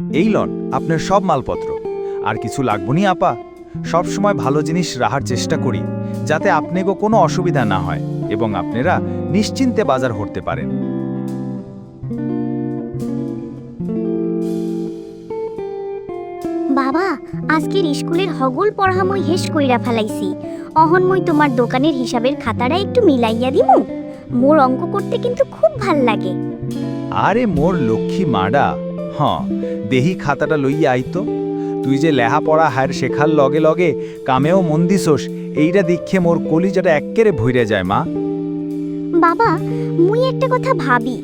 এই লন আপনার সব মালপত্র। আর কিছু লাগবনি আপা? সব সময় ভালো জিনিস রাহার চেষ্টা করি যাতে আপনাকে কোনো অসুবিধা না হয় এবং আপনারা নিশ্চিন্তে বাজার করতে পারেন। বাবা আজকের স্কুলের হগল পড়া মই হেস কইরা ফেলাইছি। অহন মই তোমার দোকানের হিসাবের খাতাটা একটু মিলাইয়া দিমু। মোর অঙ্ক করতে কিন্তু খুব ভালো লাগে। আরে মোর লক্ষ্মী মাডা হ দেহি খাতাটা লইয়া আইতো তুই যে লেহা পড়া হার শেখার লগে লগে কামেও মন দিছোস এইটা দেখে মোর কলিজাটা এক্কেরে ভইরে যায় মা। বাবা মুই একটা কথা ভাবি।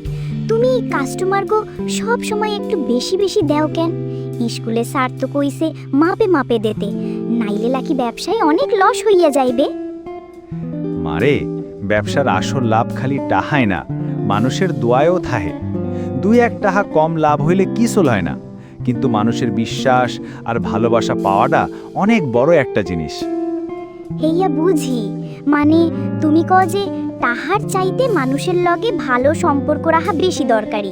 তুমি কাস্টমারগো সব সময় একটু বেশি বেশি দেও কেন? স্কুলে স্যার তো কইছে মাপে মাপে দেতে নাইলে লাকি ব্যবসায় অনেক লস হইয়া যাইবে। মারে ব্যবসার আসল লাভ খালি টাহায় না মানুষের দোয়ায়ও থাহে। দুই এক টাহা কম লাভ হইলে কি সোল হয় না? কিন্তু মানুষের বিশ্বাস আর ভালোবাসা পাওয়াটা অনেক বড় একটা জিনিস। হেইয়া বুঝি। মানে তুমি ক যে তাহার চাইতে মানুষের লগে ভালো সম্পর্ক রাখা বেশি দরকারি।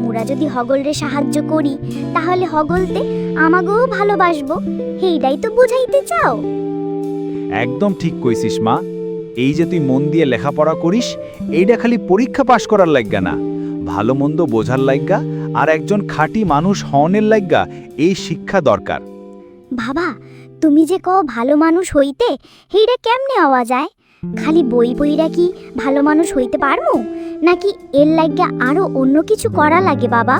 মোরা যদি হগলরে সাহায্য করি তাহলে হগলতে আমাগেও ভালোবাসবো। হেইটাই তো বুঝাইতে চাও। একদম ঠিক কইছিস মা। এই যে তুই মন দিয়ে লেখাপড়া করিস এইটা খালি পরীক্ষা পাশ করার লাগবে না। ভালো মন্দ বোঝার লাগ্গা আর একজন খাঁটি মানুষ হওনের লাগ্গা এই শিক্ষা দরকার। বাবা তুমি যে কও ভালো মানুষ হইতে হেইটা কেমনে হওয়া যায়? খালি বই বইরা কি ভালো মানুষ হইতে পারমু? নাকি এর লাগিয়া আরও অন্য কিছু করা লাগে বাবা?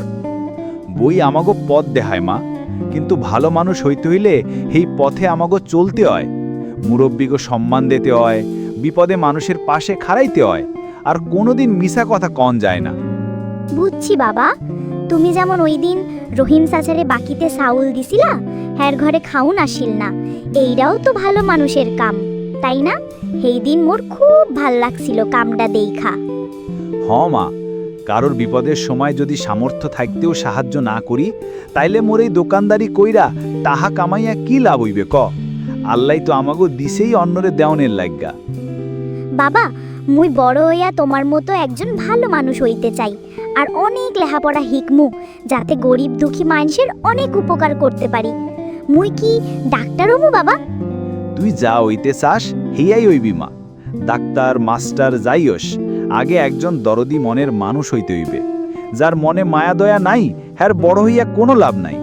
বই আমাগো পথ দেখায় মা কিন্তু ভালো মানুষ হইতে হইলে এই পথে আমাগো চলতে হয়। মুরব্বীগো সম্মান দিতে হয় বিপদে মানুষের পাশে খাড়াইতে হয় আর কোনোদিন মিশা কথা কন যায় না। বুঝছি বাবা। তুমি যেমন ওই দিন রহিম চাচারে বাকিতে সাউল দিছিলা হ্যার ঘরে খাউন আসিল না। এইটাও তো ভালো মানুষের কাম তাই না? সেই দিন মোর খুব ভালো লাগছিল কামটা দেইখা। হ মা কারোর বিপদের সময় যদি সামর্থ্য থাকতেও সাহায্য না করি তাইলে মোর এই দোকানদারি কইরা তাহা কামাইয়া কি লাভ হইবে ক? আল্লাহ তো আমাগো দিছেই অন্যরে দেওয়ানের লাগ্গা বাবা মুই বড় হইয়া তোমার মতো একজন ভালো মানুষ হইতে চাই আর অনেক লেখাপড়া হিকমু যাতে গরিব দুঃখী মানুষের অনেক উপকার করতে পারি। মুই কি ডাক্তার হমু বাবা? তুই যা হইতে চাস হেয়াই হইবি মা। ডাক্তার মাস্টার যাই যাইয়স আগে একজন দরদি মনের মানুষ হইতে হইবে। যার মনে মায়া দয়া নাই হ্যার বড় হইয়া কোনো লাভ নাই।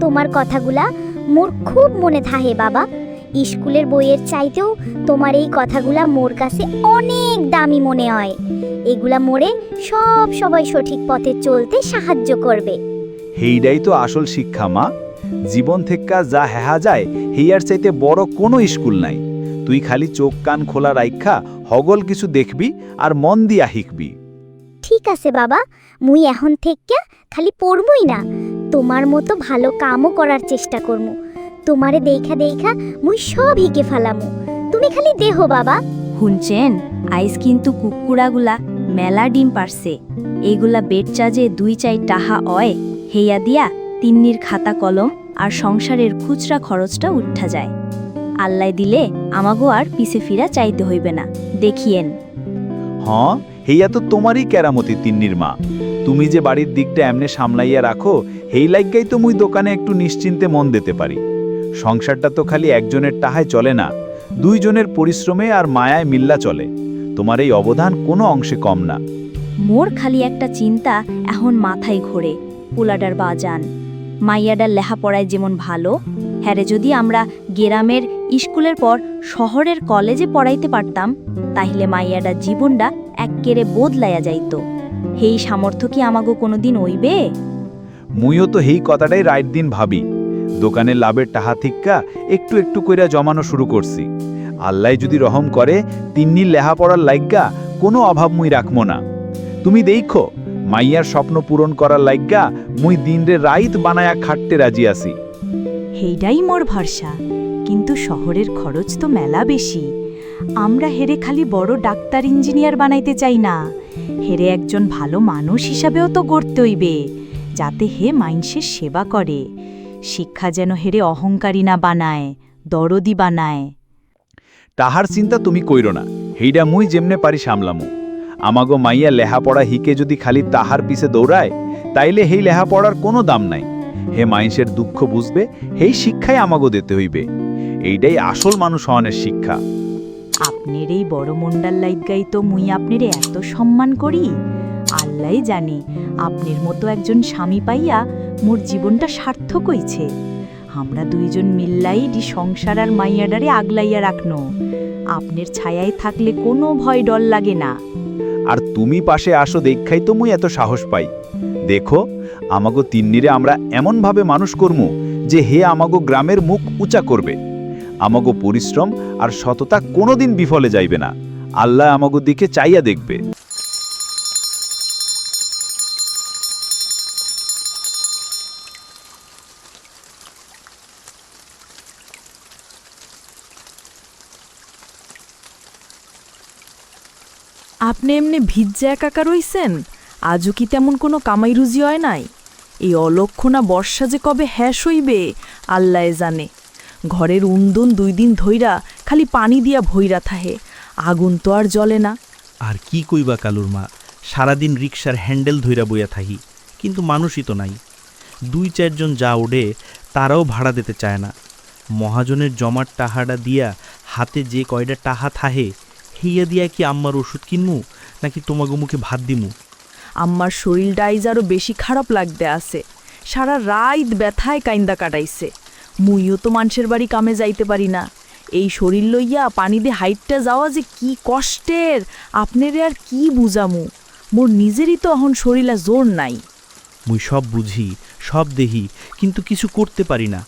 তোমার কথাগুলা মোর খুব মনে থাহে বাবা। স্কুলের বইয়ের চাইতেও তোমার এই কথাগুলা মোর কাছে অনেক দামি মনে হয়। এগুলা মোরে সব সবাই সঠিক পথে চলতে সাহায্য করবে। হেইডাই তো আসল শিক্ষা মা। জীবন থেক্কা যা হেহা যায় হেয়ার চাইতে বড় কোনো স্কুল নাই। তুই খালি চোখ কান খোলা রাইখা হগল কিছু দেখবি আর মন দিয়া শিখবি ঠিক আছে বাবা মুই এখন থেকে খালি পড়বই না। তোমার মতো ভালো কামও করার চেষ্টা করমু। তোমারে দেখা দেখা মুই সব হিকে ফেলামু। তুমি খালি দেহ বাবা। শুনছেন? আইস কিন্তু কুকুরাগুলা মেলা ডিম পারছে। এইগুলা বেটচা যে দুই চাই টাহা অয় হেয়া দিয়া তিন্নির খাতা কলম আর সংসারের খুচরা খরচটা উঠা যায়। আল্লাহ দিলে আমাগো আর পিছে ফিরা চাইতে হইবে না। দেখিয়েন। হ্যাঁ হেইয়া তো তোমারই কেরামতি তিন্নির মা। তুমি যে বাড়ির দিকটা এমনে সামলাইয়া রাখো হেই লাইগাই তো মুই দোকানে একটু নিশ্চিন্তে মন দিতে পারি। সংসারটা তো খালি একজনের টাহায় চলে না দুইজনের পরিশ্রমে আর মায়ায় মিল্লা চলে। তোমার এই অবদান কোনো অংশে কম না। মোর খালি একটা চিন্তা এখন মাথায় ঘোরে পোলাডার বাজান। মাইয়াডার লেহাপড়ায় যেমন ভালো হ্যারে যদি আমরা গেরামের স্কুলের পর শহরের কলেজে পড়াইতে পারতাম তাইলে মাইয়াডার জীবনটা এককেরে বদলাইয়া যাইত। হেই সামর্থ্য কি আমাগো কোনোদিন হইবে? মুইও তো হেই কথাটাই রাইট দিন ভাবি। দোকানের লাভের টাহা থিক্কা একটু একটু কইরা জমানো শুরু করছি। আল্লাহ যদি রহম করে, তিন্নির লেহাপড়ার লাইগা কোনো অভাব মুই রাখব না। তুমি দেখো, মাইয়ার স্বপ্ন পূরণ করার লাইগা মুই দিনরে রাইত বানায়া খাটতে রাজি আছি। হেইডাই মোর ভরসা, কিন্তু শহরের খরচ তো মেলা বেশি। আমরা হেরে খালি বড় ডাক্তার, ইঞ্জিনিয়ার বানাইতে চাই না। হেরে একজন ভালো মানুষ হিসাবেও তো গড়তে হইবে, যাতে হে মাইনসের সেবা করে। শিক্ষা যেন হেরে অহংকারী না বানায় দরদি বানায়। তাহার চিন্তা তুমি কইর না হেইডা মুই যেমনে পারি সামলামু। আমাগো মাইয়া লেহাপড়া হিকে যদি খালি তাহার পিছে দৌড়ায় তাইলে হেই লেহাপড়ার কোনো দাম নাই। হে মাইন্সের দুঃখ বুঝবে হেই শিক্ষাই আমাগো দিতে হইবে। এইটাই আসল মানুষ হওয়ানের শিক্ষা। আপনার এই বড় মন্ডাল লাইগাই তো মুই আপনার এত সম্মান করি। আল্লাহ জানি আপনার মতো একজন স্বামী পাইয়া মোর জীবনটা সার্থক হইছে। আমরা দুইজন মিল্লাই ডি সংসার আর মাইয়াডারে আগলাইয়া রাখনো। আপনার ছায়ায় থাকলে কোনো ভয় ডর লাগে না। আর তুমি পাশে আসো দেখাই তো মুই এত সাহস পাই। দেখো, আমাগো তিন্নিরে আমরা এমনভাবে মানুষ করমু যে হে আমাগো গ্রামের মুখ উঁচা করবে। আমাগো পরিশ্রম আর সততা কোনোদিন বিফলে যাইবে না। আল্লাহ আমাগো দিকে চাইয়া দেখবে। আপনি এমনি ভিজ্জা একাকা রইছেন? আজও কি তেমন কোনো কামাই রুজি হয় নাই? এই অলক্ষণা বর্ষা যে কবে হ্যাস হইবে, আল্লাহ জানে। ঘরের উন্দন দুই দিন ধইরা খালি পানি দিয়া ভইরা থাহে, আগুন তো আর জ্বলে না। আর কি কইবা কালুর মা, সারাদিন রিক্সার হ্যান্ডেল ধইরা বইয়া থাহি, কিন্তু মানুষই তো নাই। দুই চারজন যা ওড়ে, তারাও ভাড়া দিতে চায় না। মহাজনের জমার টাহাটা দিয়া হাতে যে কয়টা টাহা থাহে হিয়া দিয়া কি আম্মার ওষুধ কিনমু নাকি তোমাগো মুখে ভাত দিমু? আম্মার শরীরটা আইজ আরও বেশি খারাপ লাগতে আছে। সারা রাইত ব্যথায় কাইন্দা কাটাইছে। মুইও তো মানুষের বাড়ি কামে যাইতে পারি না। এই শরীর লইয়া পানি দিয়ে হাইটটা যাওয়া যে কি কষ্টের আপনারে আর কি বুঝামু? মোর নিজেরই তো এখন শরীরে জোর নাই। মুই সব বুঝি সব দেহি কিন্তু কিছু করতে পারি না।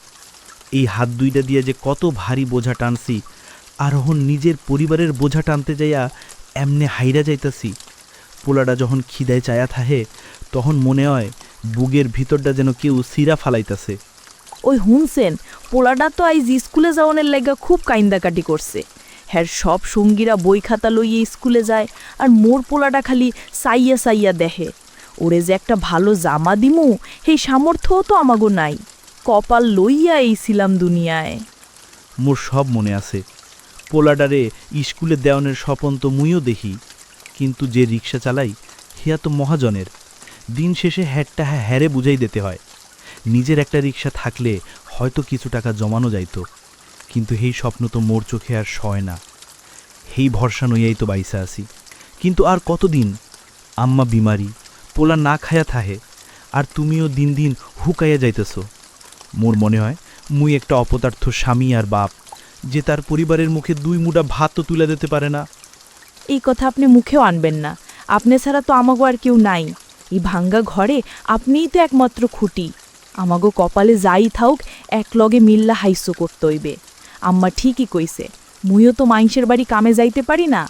এই হাত দুইটা দিয়ে যে কত ভারী বোঝা টানছি আর হন নিজের পরিবারের বোঝা টানতে যাইয়া এমনে হাইরা যাইতাছি। পোলাটা যখন খিদায় চায়া থাহে তখন মনে হয় বুগের ভিতরটা যেন কেউ সিরা ফালাইতাছে। ওই হুনসেন পোলাটা তো আইজ স্কুলে যাওয়ানের লাগা খুব কাইন্দাকাটি করছে। হ্যার সব সঙ্গীরা বই খাতা লইয়ে স্কুলে যায় আর মোর পোলাটা খালি সাইয়া সাইয়া দেহে। ওরে যে একটা ভালো জামা দিমু সেই সামর্থ্যও তো আমাগো নাই। কপাল লইয়া এইছিলাম দুনিয়ায়। মোর সব মনে আছে। পোলাডারে স্কুলে দেওয়ানের স্বপন তো মুইও দেখি। কিন্তু যে রিক্সা চালাই হিয়া তো মহাজনের। দিন শেষে হ্যাটটা হ্যারে বুঝাই দিতে হয়। নিজের একটা রিক্সা থাকলে হয়তো কিছু টাকা জমানো যাইত। কিন্তু সেই স্বপ্ন তো মোর চোখে আর সয় না। সেই ভরসা নইয়াই তো বাইসা আছি। কিন্তু আর কতদিন? আম্মা বিমারি, পোলা না খায়া থাহে, আর তুমিও দিন দিন হুকাইয়া যাইতেছ। মোর মনে হয়, মুই একটা অপদার্থ স্বামী আর বাপ। যে তার পরিবারের মুখে দুই মুঠা ভাত তো তুলে দিতে পারে না। এই কথা আপনি মুখেও আনবেন না। আপনি ছাড়া তো আমাগো আর কেউ নাই। এই ভাঙ্গা ঘরে আপনিই তো একমাত্র খুঁটি। আমাগো কপালে যাই থাউক, এক লগে মিল্লা হাইসো করতে হইবে। আম্মা ঠিকই কইছে, মুইও তো মাইনসের বাড়ি কামে যাইতে পারি না।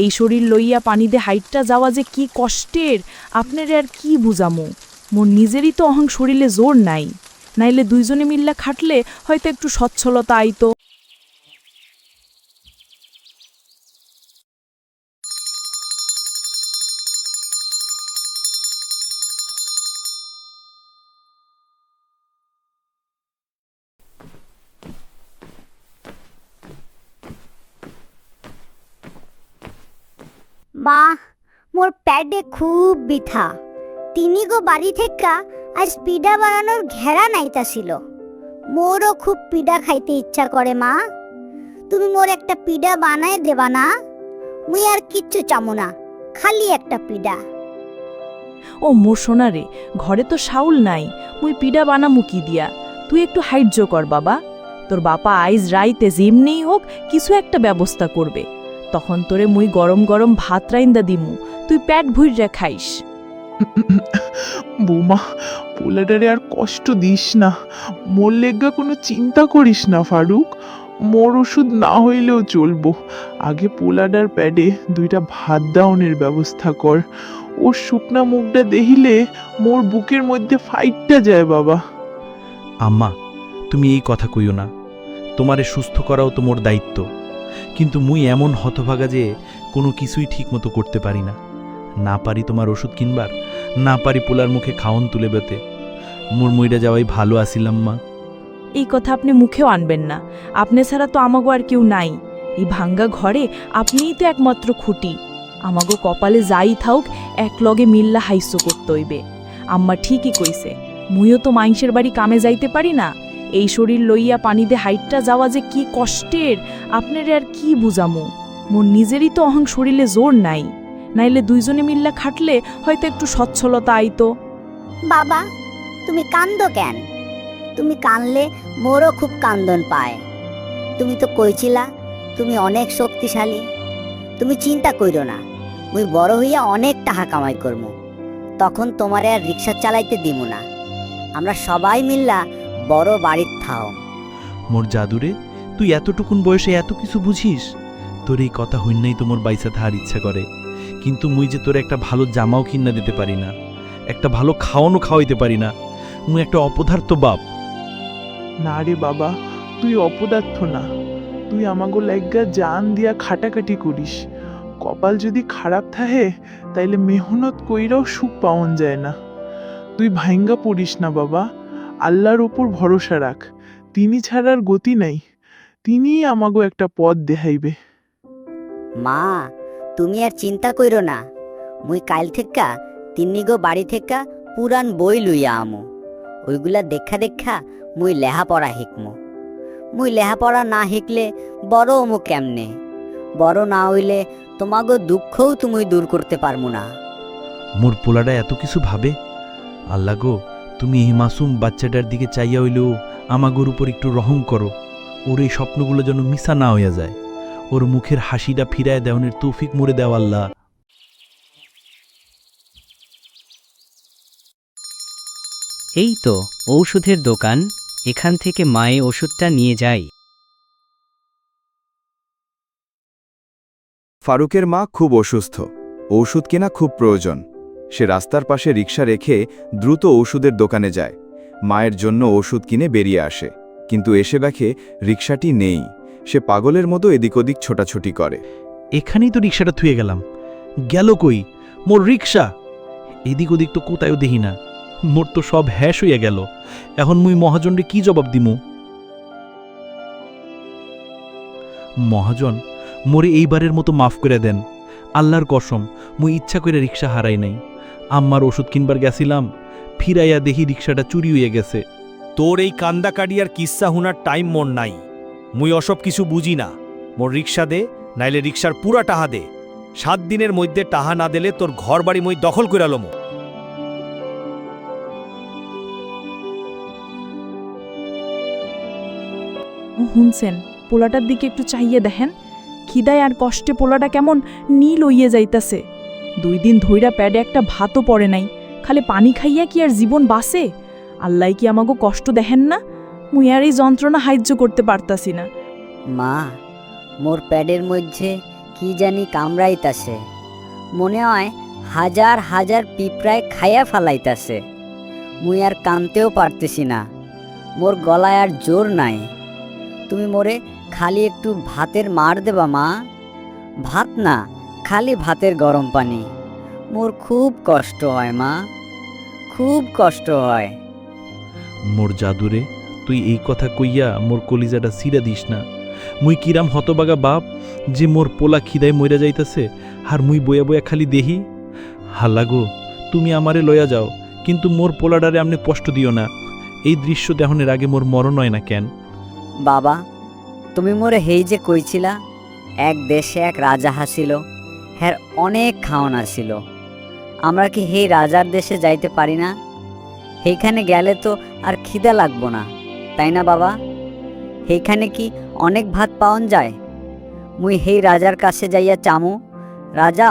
এই শরীর লইয়া পানিতে হাইটটা যাওয়া যে কি কষ্টের, আপনার আর কি বুঝামু? মোর নিজেরই তো অহং শরীরে জোর নাই। নাইলে দুইজনে মিল্লা খাটলে হয়তো একটু সচ্ছলতা আইতো। মা, মোর প্যাডে খুব বিথা তিনি গো বাড়ি থেকে আজ পিডা বানানোর ঘেরা নাইতাছিল। মোরও খুব পিডা খাইতে ইচ্ছা করে মা। তুমি মোর একটা পিডা বানায় দেবা না? মুই আর কিচ্ছু চামো না, খালি একটা পিডা ও মোর সোনা রে ঘরে তো শাউল নাই, মুই পিডা বানামু কি দিয়া? তুই একটু হাইজ্য কর বাবা। তোর বাপা আইজ রাইতে যেমনিই হোক, কিছু একটা ব্যবস্থা করবে। তখন তোরে মুই গরম গরম ভাত রাইন্দা দিমু। তুই প্যাট ভুইরা খাইস। বৌমা পোলাটারে আর কষ্ট দিস না। মোর লেগা কোনো চিন্তা করিস না ফারুক। মোর ওষুধ না হইলেও চলবো। আগে পোলাডার প্যাডে দুইটা ভাত দাউনের ব্যবস্থা কর। ওর শুকনা মুখটা দেখিলে মোর বুকের মধ্যে ফাইটটা যায় বাবা। আম্মা তুমি এই কথা কইও না। তোমারে সুস্থ করাও তো মোর দায়িত্ব। কিন্তু মুই এমন হতভাগা যে কোনো কিছুই ঠিকমতো করতে পারি না। না পারি তোমার ওষুধ কিনবার, না পারি পোলার মুখে খাওন তুলে বেতে। মোর মইরা যাওয়াই ভালো আসিলাম মা। এই কথা আপনি মুখেও আনবেন না। আপনি ছাড়া তো আমাগো আর কেউ নাই। এই ভাঙ্গা ঘরে আপনিই তো একমাত্র খুঁটি। আমাগো কপালে যাই থাউক এক লগে মিল্লা হাইসো করতে হইবে। আম্মা ঠিকই কইছে, মুইও তো মাইনসের বাড়ি কামে যাইতে পারি না। এই শরীর লইয়া পানিতে হাইটটা যাওয়া যে কি কষ্টের, আপনার আর কি বুঝামো? মোর নিজেরই তো অহং শরীরে জোর নাই। নাইলে দুইজনে মিল্লা খাটলে হয়তো একটু সচ্ছলতা আইতো। বাবা, তুমি কান্দো কেন? তুমি কানলে মোরও খুব কান্দন পায়। তুমি তো কইছিলা, তুমি অনেক শক্তিশালী। তুমি চিন্তা কইরো না, মুই বড় হইয়া অনেক টাকা কামাই করমু। তখন তোমারে আর রিক্সা চালাইতে দিমু না। আমরা সবাই মিল্লা বড় বাড়ির থাও। মোর জাদুরে তুই এতটুকুন বয়সে এত কিছু বুঝিস? তোর এই কথা হইনাই তো মোর বাইসা থাকার ইচ্ছা করে। কিন্তু মুই যে তোর একটা ভালো জামাও কিনা দিতে পারি না একটা ভালো খাওয়ানো খাওয়াইতে পারি না মুই একটা অপদার্থ বাপ। না রে বাবা তুই অপদার্থ না। তুই আমাগো লাইগা জান দিয়া খাটাখাটি করিস। কপাল যদি খারাপ থাহে তাইলে মেহনত কইরাও সুখ পাওন যায় না। তুই ভাইঙ্গা পড়িস না বাবা। আল্লাহর উপর ভরসা রাখ। তিনি ছাড়ার গতি নাই। তিনিই আমাগো একটা পথ দেখাইবে। মা তুমি আর চিন্তা কইরো না। মুই কাল থেকা তিন্নিগো বাড়ি থেকা পুরান বই লইয়া আমু। ওইগুলা দেখা দেখা মুই লেহা পড়া শিখমু। মুই লেহা পড়া না শিখলে বড় অমু কেমনে? বড় না হইলে তোমাগো দুঃখও তুমি দূর করতে পারমু না। মোর পোলাটা এত কিছু ভাবে? আল্লাহ গো তুমি এই মাসুম বাচ্চাটার দিকে চাইয়া হইলেও আমাগোর উপর একটু রহম করো। ওর এই স্বপ্নগুলো যেন মিশা না হইয়া যায়। ওর মুখের হাসিটা ফিরায় দেওয়ানের তৌফিক মরে দেওয়া আল্লাহ। এই তো ঔষধের দোকান। এখান থেকে মায়ে ওষুধটা নিয়ে যাই। ফারুকের মা খুব অসুস্থ। ঔষধ কেনা খুব প্রয়োজন। সে রাস্তার পাশে রিক্সা রেখে দ্রুত ওষুধের দোকানে যায়। মায়ের জন্য ওষুধ কিনে বেরিয়ে আসে। কিন্তু এসে দেখে রিক্সাটি নেই। সে পাগলের মতো এদিক ওদিক ছোটাছুটি করে। এখানেই তো রিক্সাটা থুয়ে গেলাম। গেল কই? মোর রিক্সা। এদিক ওদিক তো কোথায়ও দেখি না। মোর তো সব হ্যাশ হইয়া গেল। এখন মুই মহাজনরে কি জবাব দিমু? মহাজন, মোরে এইবারের মতো মাফ করে দেন। আল্লাহর কসম, মুই ইচ্ছা করে রিক্সা হারাই নাই। আম্মার ওষুধ কিনবার গেছিলাম ফিরাইয়া দেখি রিক্সাটা চুরি হইয়া গেছে। তোর এই কান্দা কাটিয়ার কিস্সা হুনার টাইম মোর নাই। মুই অসব কিছু বুঝি না। মোর রিক্সা দে নাইলে রিক্সার পুরা টাহা দে। সাত দিনের মধ্যে টাহা না দিলে তোর ঘর বাড়ি মই দখল করে লমো। শুনছেন পোলাটার দিকে একটু চাইয়ে দেখেন। খিদায় আর কষ্টে পোলাটা কেমন নীল হইয়ে যাইতাছে। দুই দিন ধইরা প্যাডে একটা ভাতও পড়ে নাই। খালি পানি খাইয়া কি আর জীবন বাসে আল্লাহ কি আমাকে কষ্ট দেখেন না? মুই আর এই যন্ত্রণা সাহায্য করতে পারতাছি না। মা, মোর প্যাডের মধ্যে কি জানি কামড়াইতাছে। মনে হয় হাজার হাজার পিঁপড়ায় খাইয়া ফালাইতাছে। মুই আর কানতেও পারতেছি না। মোর গলায় আর জোর নাই। তুমি মোরে খালি একটু ভাতের মার দেবা মা। ভাত না খালি ভাতের গরম পানি। মোর খুব কষ্ট হয় মা। খুব কষ্ট হয়। মোর জাদুরে তুই এই কথা কইয়া মোর কলিজাটা সিরা দিস না। মুই কিরাম হতবাগা বাপ যে মোর পোলা খিদায় মইরা যাইতাছে আর মুই বয়া বয়া খালি দেহি। হাল্লা গো তুমি আমারে লয়া যাও কিন্তু মোর পোলাডারে আমনে কষ্ট দিও না। এই দৃশ্য দেহনের আগে মোর মরণ হয় না কেন? বাবা তুমি মোরে হেই যে কইছিলা এক দেশে এক রাজা হাসিল হ্যার অনেক খাওয়ান ছিল। আমরা কি হে রাজার দেশে যাইতে পারি না? সেইখানে গেলে তো আর খিদা লাগবো না, তাই না বাবা? সেইখানে কি অনেক ভাত পাওন যায়? মুই হেই রাজার কাছে যাইয়া চামু। রাজা,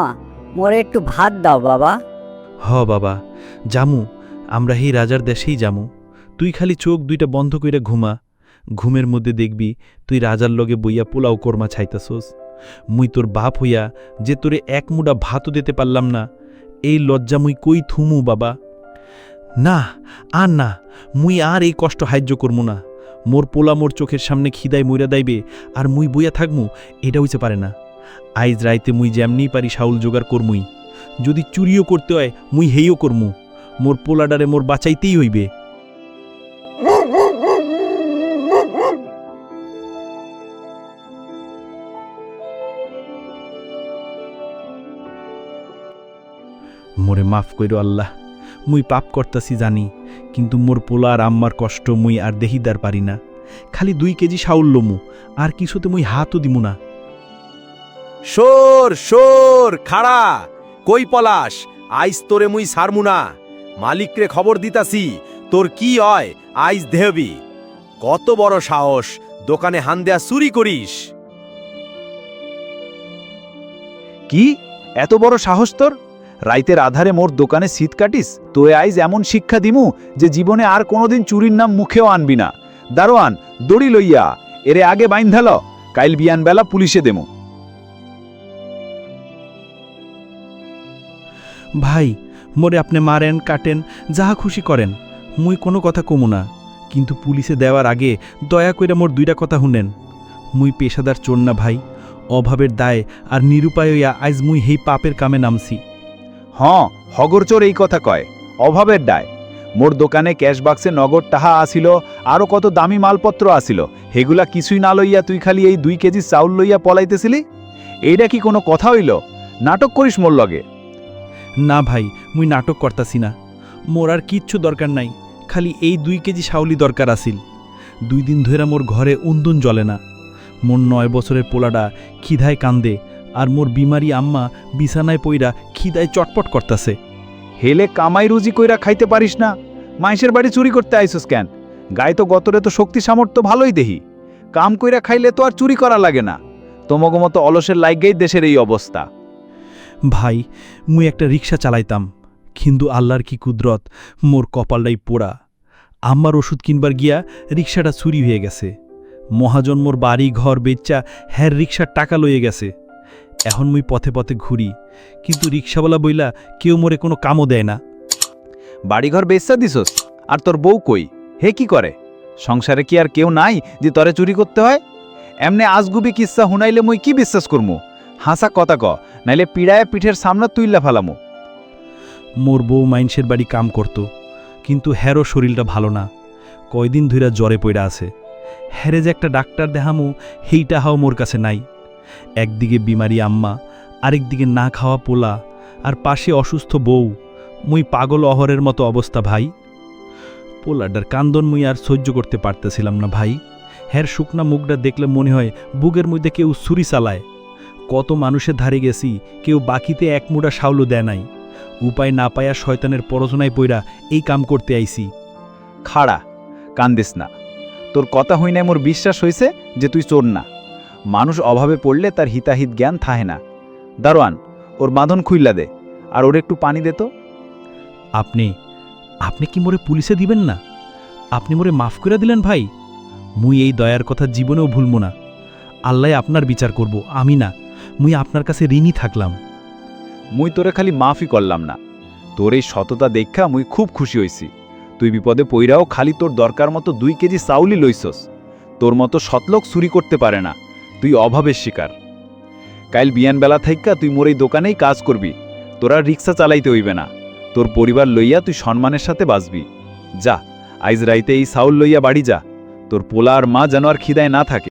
মোরে একটু ভাত দাও বাবা। হ বাবা জামু আমরা এই রাজার দেশেই জামু তুই খালি চোখ দুইটা বন্ধ কইরা ঘুমা। ঘুমের মধ্যে দেখবি তুই রাজার লগে বইয়া পোলাও কর্মা ছাইতাছোস। মুই তোর বাপ হইয়া যে তোরে এক মুডা ভাতও দিতে পারলাম না, এই লজ্জা মুই কই থুমু, বাবা? না, আর না, মুই আর এই কষ্ট সাহায্য করমু না। মোর পোলা মোর চোখের সামনে খিদায় মইরা দাইবে, আর মুই বইয়া থাকমু, এটা হইতে পারে না। আইজ রাইতে মুই যেমনি পারি শাউল জোগাড় করমুই। যদি চুরিও করতে হয়, মুই হেইও করমু। মোর পোলাডারে মোর বাঁচাইতেই হইবে। মোরে মাফ কইরো আল্লাহ মুই পাপ করতাছি জানি কিন্তু মোর পোলা আর আম্মার কষ্ট মুই আর দেহিদার পারি না। খালি দুই কেজি সাউল লমু আর কিছুতে মুই হাতও দিমু না। সোর সোর খাড়া কই পলাশ আইস তোরে মুই সারমুনা মালিকরে খবর দিতাছি তোর কি হয় আইস দেহবি। কত বড় সাহস দোকানে হান দেয়া চুরি করিস। কি? এত বড় সাহস তোর? রাইতের আধারে মোর দোকানে শীত কাটিস, তোয়ে আইজ এমন শিক্ষা দিমু যে জীবনে আর কোনোদিন চুরির নাম মুখেও আনবি না। দারোয়ান, দড়ি লইয়া, এরে আগে বাইন্ধাল কাইল বিয়ান বেলা পুলিশে দেমু। ভাই, মোরে আপনি মারেন, কাটেন, যাহা খুশি করেন, মুই কোনো কথা কমু না, কিন্তু পুলিশে দেওয়ার আগে দয়া কইরা মোর দুইটা কথা শুনেন মুই পেশাদার চোর না ভাই, অভাবের দায় আর নিরুপায় হইয়া আজ মুই হেই পাপের কামে নামছি। হ হগরচোর এই কথা কয়। অভাবের ডায় মোর দোকানে ক্যাশ বাক্সে নগদ টাহা আসিল আরও কত দামি মালপত্র আসিল। হেগুলা কিছুই না লইয়া তুই খালি এই দুই কেজি চাউল লইয়া পলাইতেছিলি? এইটা কি কোনো কথা হইল? নাটক করিস মোর লগে। না ভাই, মুই নাটক করতাছি না। মোর আর কিচ্ছু দরকার নাই। খালি এই দুই কেজি শাউলি দরকার আসিল দুই দিন ধরে মোর ঘরে উন্দুন জ্বলে না। মোর নয় বছরের পোলাডা খিধায় কান্দে। আর মোর বিমারি আম্মা বিছানায় পইরা খিদায় চটপট করতাছে। হেলে কামাই রুজি কইরা খাইতে পারিস না। মাইসের বাড়ি চুরি করতে আইসোস কেন? গায়ে তো গতরে তো শক্তি সামর্থ্য ভালোই দেহি। কাম কইরা খাইলে তো আর চুরি করা লাগে না। তোমাগো মতো অলসের লাইগেই দেশের এই অবস্থা। ভাই, মুই একটা রিক্সা চালাইতাম। কিন্তু আল্লাহর কি কুদরত, মোর কপালটাই পোড়া। আম্মার ওষুধ কিনবার গিয়া রিক্সাটা চুরি হয়ে গেছে। মহাজন মোর বাড়ি ঘর বেচ্চা হ্যার রিক্সার টাকা লইয়ে গেছে। এখন মুই পথে পথে ঘুরি কিন্তু রিক্সাওয়ালা বইলা কেউ মোরে কোনো কামও দেয় না। বাড়িঘর বেচা দিছস? আর তোর বউ কই? হে কি করে? সংসারে কি আর কেউ নাই যে তরে চুরি করতে হয়? এমনে আজগুবি কিচ্ছা হুনাইলে মুই কি বিশ্বাস করমু? হাসা কথা ক নাইলে পিড়ায় পিঠের সামনে তুইল্লা ফালামু। মোর বউ মাইনসের বাড়ি কাম করত কিন্তু হ্যারও শরীরটা ভালো না। কয়দিন ধইরা জ্বরে পইরা আছে। হ্যারে যে একটা ডাক্তার দেহামু হেইটা হাও মোর কাছে নাই। একদিকে বিমারি আম্মা, আরেকদিকে না খাওয়া পোলা, আর পাশে অসুস্থ বউ। মুই পাগল অহরের মতো অবস্থা ভাই। পোলাডার কান্দন মুই আর সহ্য করতে পারতেছিলাম না ভাই। হ্যার শুকনা মুখটা দেখলে মনে হয় বুকের মধ্যে কেউ ছুরি চালায়। কত মানুষের ধারে গেছি, কেউ বাকিতে এক মুঠা শাউলো দেয় নাই। উপায় না পায়া শয়তানের পরচনায় পইরা এই কাম করতে আইছি। খাড়া, কান্দিস না। তোর কথা হই নাই মোর বিশ্বাস হইছে যে তুই চোর না। মানুষ অভাবে পড়লে তার হিতাহিত জ্ঞান থাহে না। দারোয়ান ওর বাঁধন খুইল্লা দে আর ওর একটু পানি দে তো। আপনি আপনি কি মোরে পুলিশে দিবেন না? আপনি মোরে মাফ করে দিলেন ভাই? মুই এই দয়ার কথা জীবনেও ভুলব না। আল্লাহ আপনার বিচার করব আমি না। মুই আপনার কাছে ঋণী থাকলাম। মুই তোরে খালি মাফই করলাম না। তোর এই সততা দেখা মুই খুব খুশি হইছি। তুই বিপদে পইরাও খালি তোর দরকার মতো দুই কেজি চাউলি লইছস। তোর মতো সতলোক চুরি করতে পারে না। তুই অভাবের শিকার। কাইল বিয়ানবেলা থাইকা তুই মোর এই দোকানেই কাজ করবি, তোরা রিক্সা চালাইতে হইবে না। তোর পরিবার লইয়া তুই সম্মানের সাথে বাঁচবি। যা, আইজ রাইতে এই সাউল লইয়া বাড়ি যা, তোর পোলা আর মা যেন আর খিদায় না থাকে।